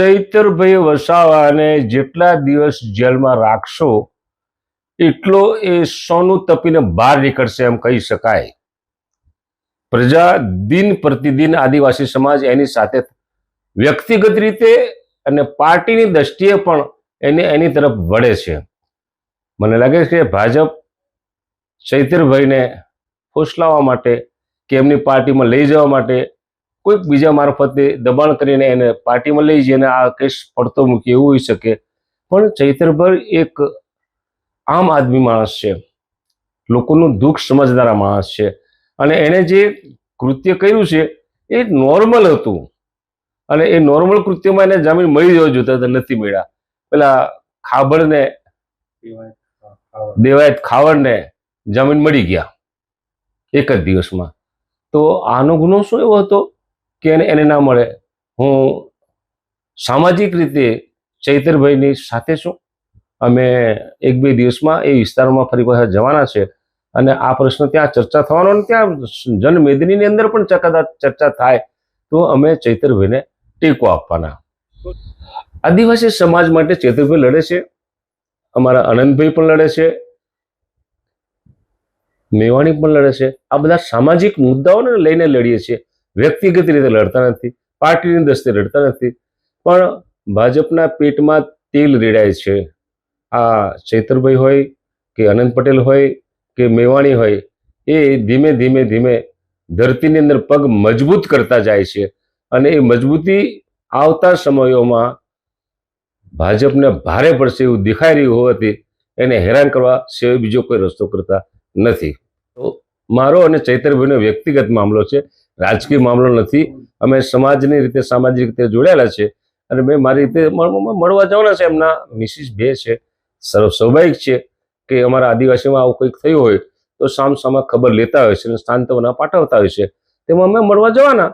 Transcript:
ચૈતરભાઈ વસાવાને જેટલા દિવસ જેલમાં રાખશો, એટલો એ સોનું તપીને બહાર નીકળશે એમ કહી શકાય. પ્રજા દિન પ્રતિદિન આદિવાસી સમાજ એની સાથે વ્યક્તિગત રીતે અને પાર્ટીની દ્રષ્ટિએ પણ એને એની તરફ વળે છે. મને લાગે છે કે ભાજપ ચૈતરભાઈને ફોસલાવવા માટે કે એમની પાર્ટીમાં લઈ જવા માટે કોઈક બીજા મારફતે દબાણ કરીને એને પાર્ટીમાં લઈ જઈને આ કેસ પડતો મૂકી એવું હોઈ શકે. પણ ચૈતરભર એક આમ આદમી માણસ છે. લોકોનું દુઃખ સમજનારા માણસ છે. અને એણે જે કૃત્ય કર્યું છે, એ નોર્મલ હતું. અને એ નોર્મલ કૃત્યમાં એને જામીન મળી જવા જોતા હતા, નથી મળ્યા. પેલા ખાબડને, દેવાયત ખાવડને જામીન મળી ગયા. એક જ દિવસમાં. તો આનો ગુનો શું એવો હતો? કે એને ના મળે. હું સામાજિક રીતે ચૈતરભાઈની સાથે છું. અમે એક બે દિવસમાં એ વિસ્તારોમાં ફરી પાછા જવાના છે. અને આ પ્રશ્ન ત્યાં ચર્ચા થવાનો અને ત્યાં જનમેદનીની અંદર પણ ચકાદા ચર્ચા થાય, તો અમે ચૈતરભાઈને ટેકો આપવાના. આદિવાસી સમાજ માટે ચૈતરભાઈ લડે છે. અમારા આનંદભાઈ પણ લડે છે. મેવાણી પણ લડે છે. આ બધા સામાજિક મુદ્દાઓને લઈને લડીએ છીએ. વ્યક્તિગત રીતે લડતા નથી, પાર્ટીની દ્રષ્ટિએ લડતા નથી. પણ ભાજપના પેટમાં તેલ રેડાય છે. આ ચૈતરભાઈ હોય કે અનંત પટેલ હોય કે મેવાણી હોય, એ ધીમે ધીમે ધીમે ધરતીની અંદર પગ મજબૂત કરતા જાય છે. અને એ મજબૂતી આવતા સમયોમાં ભાજપને ભારે પડશે એવું દેખાઈ રહ્યું હોવાથી એને હેરાન કરવા સિવાય બીજો કોઈ રસ્તો કરતા નથી. તો મારો અને ચૈતરભાઈનો વ્યક્તિગત મામલો છે. રાજકીય મામલો નથી. અમે સમાજની રીતે, સામાજિક રીતે જોડાયેલા છે. અને મેં મારી રીતે મળવા જવાના છે એમના મિસિસ બે છે. સર્વ સ્વાભાવિક છે કે અમારા આદિવાસીમાં આવું કંઈક થયું હોય તો સામ સામા ખબર લેતા હોય છે અને સાંત્વના પાઠવતા હોય છે. તેમાં અમે મળવા જવાના.